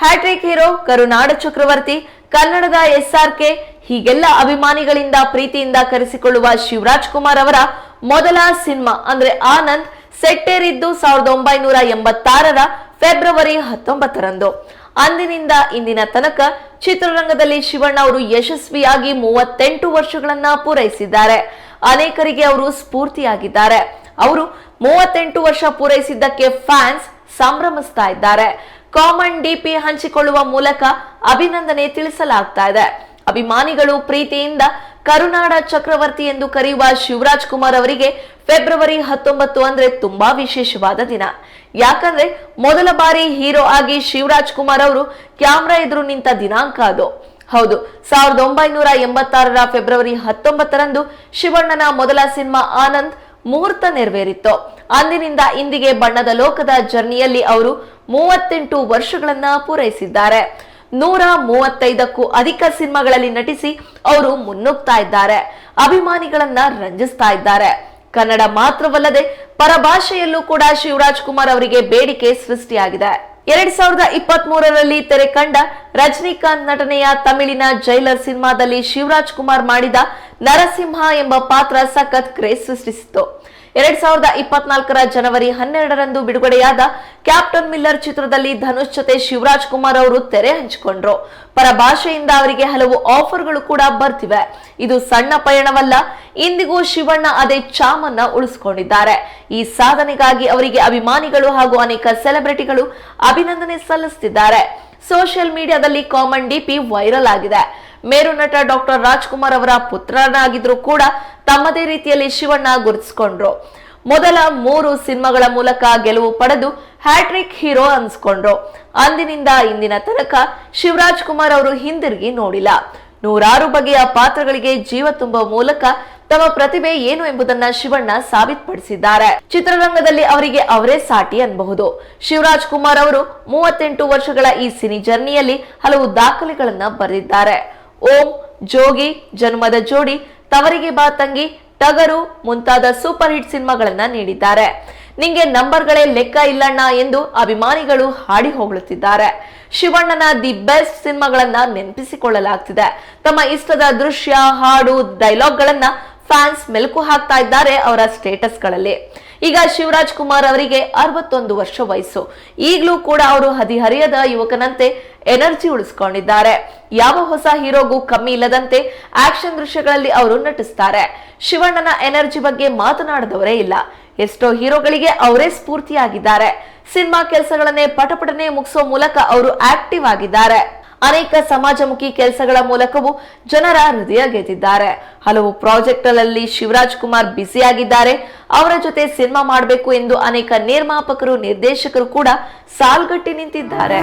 Hat trick hero ಕರುನಾಡ ಚಕ್ರವರ್ತಿ, ಕನ್ನಡದ SRK, ಹೀಗೆಲ್ಲ ಅಭಿಮಾನಿಗಳಿಂದ ಪ್ರೀತಿಯಿಂದ ಕರೆಸಿಕೊಳ್ಳುವ ಶಿವರಾಜ್ ಕುಮಾರ್ ಅವರ ಮೊದಲ ಸಿನಿಮಾ ಅಂದ್ರೆ ಆನಂದ್ ಸೆಟ್ಟೇರಿದ್ದು ಸಾವಿರದ ಒಂಬೈನೂರ ಎಂಬತ್ತಾರರ ಫೆಬ್ರವರಿ ಹತ್ತೊಂಬತ್ತರಂದು. ಅಂದಿನಿಂದ ಇಂದಿನ ತನಕ ಚಿತ್ರರಂಗದಲ್ಲಿ ಶಿವಣ್ಣ ಅವರು ಯಶಸ್ವಿಯಾಗಿ ಮೂವತ್ತೆಂಟು ವರ್ಷಗಳನ್ನ ಪೂರೈಸಿದ್ದಾರೆ. ಅನೇಕರಿಗೆ ಅವರು ಸ್ಫೂರ್ತಿಯಾಗಿದ್ದಾರೆ. ಅವರು ಮೂವತ್ತೆಂಟು ವರ್ಷ ಪೂರೈಸಿದ್ದಕ್ಕೆ ಫ್ಯಾನ್ಸ್ ಸಂಭ್ರಮಿಸ್ತಾ ಇದ್ದಾರೆ. ಕಾಮನ್ ಡಿಪಿ ಹಂಚಿಕೊಳ್ಳುವ ಮೂಲಕ ಅಭಿನಂದನೆ ತಿಳಿಸಲಾಗ್ತಾ ಇದೆ. ಅಭಿಮಾನಿಗಳು ಪ್ರೀತಿಯಿಂದ ಕರುನಾಡ ಚಕ್ರವರ್ತಿ ಎಂದು ಕರೆಯುವ ಶಿವರಾಜ್ ಕುಮಾರ್ ಅವರಿಗೆ ಫೆಬ್ರವರಿ ಹತ್ತೊಂಬತ್ತು ಅಂದ್ರೆ ತುಂಬಾ ವಿಶೇಷವಾದ ದಿನ. ಯಾಕಂದ್ರೆ ಮೊದಲ ಬಾರಿ ಹೀರೋ ಆಗಿ ಶಿವರಾಜ್ ಕುಮಾರ್ ಅವರು ಕ್ಯಾಮ್ರಾ ಎದುರು ನಿಂತ ದಿನಾಂಕ ಅದು. ಹೌದು, ಸಾವಿರದ ಒಂಬೈನೂರ ಎಂಬತ್ತಾರರ ಫೆಬ್ರವರಿ ಹತ್ತೊಂಬತ್ತರಂದು ಶಿವಣ್ಣನ ಮೊದಲ ಸಿನಿಮಾ ಆನಂದ್ ಮುಹೂರ್ತ ನೆರವೇರಿತ್ತು. ಅಂದಿನಿಂದ ಇಂದಿಗೆ ಬಣ್ಣದ ಲೋಕದ ಜರ್ನಿಯಲ್ಲಿ ಅವರು ಮೂವತ್ತೆಂಟು ವರ್ಷಗಳನ್ನ ಪೂರೈಸಿದ್ದಾರೆ. ನೂರ ಮೂವತ್ತೈದಕ್ಕೂ ಅಧಿಕ ಸಿನಿಮಾಗಳಲ್ಲಿ ನಟಿಸಿ ಅವರು ಮುನ್ನುಗ್ತಾ ಇದ್ದಾರೆ. ಅಭಿಮಾನಿಗಳನ್ನ ರಂಜಿಸ್ತಾ ಇದ್ದಾರೆ. ಕನ್ನಡ ಮಾತ್ರವಲ್ಲದೆ ಪರಭಾಷೆಯಲ್ಲೂ ಕೂಡ ಶಿವರಾಜ್ ಕುಮಾರ್ ಅವರಿಗೆ ಬೇಡಿಕೆ ಸೃಷ್ಟಿಯಾಗಿದೆ. ಎರಡ್ ಸಾವಿರದ ಇಪ್ಪತ್ತ್ ಮೂರರಲ್ಲಿ ತೆರೆ ಕಂಡ ರಜನಿಕಾಂತ್ ನಟನೆಯ ತಮಿಳಿನ ಜೈಲರ್ ಸಿನಿಮಾದಲ್ಲಿ ಶಿವರಾಜ್ ಕುಮಾರ್ ಮಾಡಿದ ನರಸಿಂಹ ಎಂಬ ಪಾತ್ರ ಸಖತ್ ಕ್ರೇಜ್ ಸೃಷ್ಟಿಸಿತು ಎರಡ್ ಸಾವಿರದ ಇಪ್ಪತ್ನಾಲ್ಕರ ಜನವರಿ ಹನ್ನೆರಡರಂದು ಬಿಡುಗಡೆಯಾದ ಕ್ಯಾಪ್ಟನ್ ಮಿಲ್ಲರ್ ಚಿತ್ರದಲ್ಲಿ ಧನುಷ್ ಜೊತೆ ಶಿವರಾಜ್ ಕುಮಾರ್ ಅವರು ತೆರೆ ಹಂಚಿಕೊಂಡ್ರು. ಪರಭಾಷೆಯಿಂದ ಅವರಿಗೆ ಹಲವು ಆಫರ್ಗಳು ಕೂಡ ಬರ್ತಿವೆ. ಇದು ಸಣ್ಣ ಪಯಣವಲ್ಲ, ಇಂದಿಗೂ ಶಿವಣ್ಣ ಅದೇ ಚಾಮನ್ನ ಉಳಿಸಿಕೊಂಡಿದ್ದಾರೆ. ಈ ಸಾಧನೆಗಾಗಿ ಅವರಿಗೆ ಅಭಿಮಾನಿಗಳು ಹಾಗೂ ಅನೇಕ ಸೆಲೆಬ್ರಿಟಿಗಳು ಅಭಿನಂದನೆ ಸಲ್ಲಿಸುತ್ತಿದ್ದಾರೆ ಸೋಷಿಯಲ್ ಮೀಡಿಯಾದಲ್ಲಿ ಕಾಮನ್ ಡಿಪಿ ವೈರಲ್ ಆಗಿದೆ. ಮೇರು ನಟ ಡಾಕ್ಟರ್ ರಾಜ್ಕುಮಾರ್ ಅವರ ಪುತ್ರನಾಗಿದ್ರು ಕೂಡ ತಮ್ಮದೇ ರೀತಿಯಲ್ಲಿ ಶಿವಣ್ಣ ಗುರುತಿಸಿಕೊಂಡ್ರು. ಮೊದಲ ಮೂರು ಸಿನಿಮಾಗಳ ಮೂಲಕ ಗೆಲುವು ಪಡೆದು ಹ್ಯಾಟ್ರಿಕ್ ಹೀರೋ ಅನ್ಸ್ಕೊಂಡ್ರು. ಅಂದಿನಿಂದ ಇಂದಿನ ತನಕ ಶಿವರಾಜ್ ಕುಮಾರ್ ಅವರು ಹಿಂದಿರುಗಿ ನೋಡಿಲ್ಲ. ನೂರಾರು ಬಗೆಯ ಪಾತ್ರಗಳಿಗೆ ಜೀವ ತುಂಬುವ ಮೂಲಕ ತಮ್ಮ ಪ್ರತಿಭೆ ಏನು ಎಂಬುದನ್ನ ಶಿವಣ್ಣ ಸಾಬೀತುಪಡಿಸಿದ್ದಾರೆ. ಚಿತ್ರರಂಗದಲ್ಲಿ ಅವರಿಗೆ ಅವರೇ ಸಾಟಿ ಅನ್ಬಹುದು. ಶಿವರಾಜ್ ಕುಮಾರ್ ಅವರು ಮೂವತ್ತೆಂಟು ವರ್ಷಗಳ ಈ ಸಿನಿ ಜರ್ನಿಯಲ್ಲಿ ಹಲವು ದಾಖಲೆಗಳನ್ನ ಬರೆದಿದ್ದಾರೆ. ಓಂ ಜೋಗಿ ಜನ್ಮದ ಜೋಡಿ ತವರಿಗೆ ಬಾ ತಂಗಿ ಟಗರು ಮುಂತಾದ ಸೂಪರ್ ಹಿಟ್ ಸಿನಿಮಾಗಳನ್ನ ನೀಡಿದ್ದಾರೆ. ನಿಂಗೆ ನಂಬರ್ಗಳೇ ಲೆಕ್ಕ ಇಲ್ಲಣ್ಣ ಎಂದು ಅಭಿಮಾನಿಗಳು ಹಾಡಿ ಹೊಗಳುತ್ತಿದ್ದಾರೆ. ಶಿವಣ್ಣನ ದಿ ಬೆಸ್ಟ್ ಸಿನಿಮಾಗಳನ್ನ ನೆನಪಿಸಿಕೊಳ್ಳಲಾಗ್ತಿದೆ. ತಮ್ಮ ಇಷ್ಟದ ದೃಶ್ಯ, ಹಾಡು, ಡೈಲಾಗ್ಗಳನ್ನ ಫ್ಯಾನ್ಸ್ ಮೆಲುಕು ಹಾಕ್ತಾ ಇದ್ದಾರೆ ಅವರ ಸ್ಟೇಟಸ್ಗಳಲ್ಲಿ. ಈಗ ಶಿವರಾಜ್ ಕುಮಾರ್ ಅವರಿಗೆ ಅರವತ್ತೊಂದು ವರ್ಷ ವಯಸ್ಸು. ಈಗಲೂ ಕೂಡ ಅವರು ಹದಿಹರಿಯದ ಯುವಕನಂತೆ ಎನರ್ಜಿ ಉಳಿಸ್ಕೊಂಡಿದ್ದಾರೆ. ಯಾವ ಹೊಸ ಹೀರೋಗೂ ಕಮ್ಮಿ ಇಲ್ಲದಂತೆ ಆಕ್ಷನ್ ದೃಶ್ಯಗಳಲ್ಲಿ ಅವರು ನಟಿಸ್ತಾರೆ. ಶಿವಣ್ಣನ ಎನರ್ಜಿ ಬಗ್ಗೆ ಮಾತನಾಡದವರೇ ಇಲ್ಲ. ಎಷ್ಟೋ ಹೀರೋಗಳಿಗೆ ಅವರೇ ಸ್ಫೂರ್ತಿಯಾಗಿದ್ದಾರೆ. ಸಿನಿಮಾ ಕೆಲಸಗಳನ್ನೇ ಪಟಪಟನೆ ಮುಗಿಸೋ ಮೂಲಕ ಅವರು ಆಕ್ಟಿವ್ ಆಗಿದ್ದಾರೆ. ಅನೇಕ ಸಮಾಜಮುಖಿ ಕೆಲಸಗಳ ಮೂಲಕವೂ ಜನರ ಹೃದಯ ಗೆದ್ದಿದ್ದಾರೆ. ಹಲವು ಪ್ರಾಜೆಕ್ಟ್ಗಳಲ್ಲಿ ಶಿವರಾಜ್ ಕುಮಾರ್ ಬ್ಯುಸಿಯಾಗಿದ್ದಾರೆ. ಅವರ ಜೊತೆ ಸಿನಿಮಾ ಮಾಡಬೇಕು ಎಂದು ಅನೇಕ ನಿರ್ಮಾಪಕರು, ನಿರ್ದೇಶಕರು ಕೂಡ ಸಾಲ್ಗಟ್ಟಿ ನಿಂತಿದ್ದಾರೆ.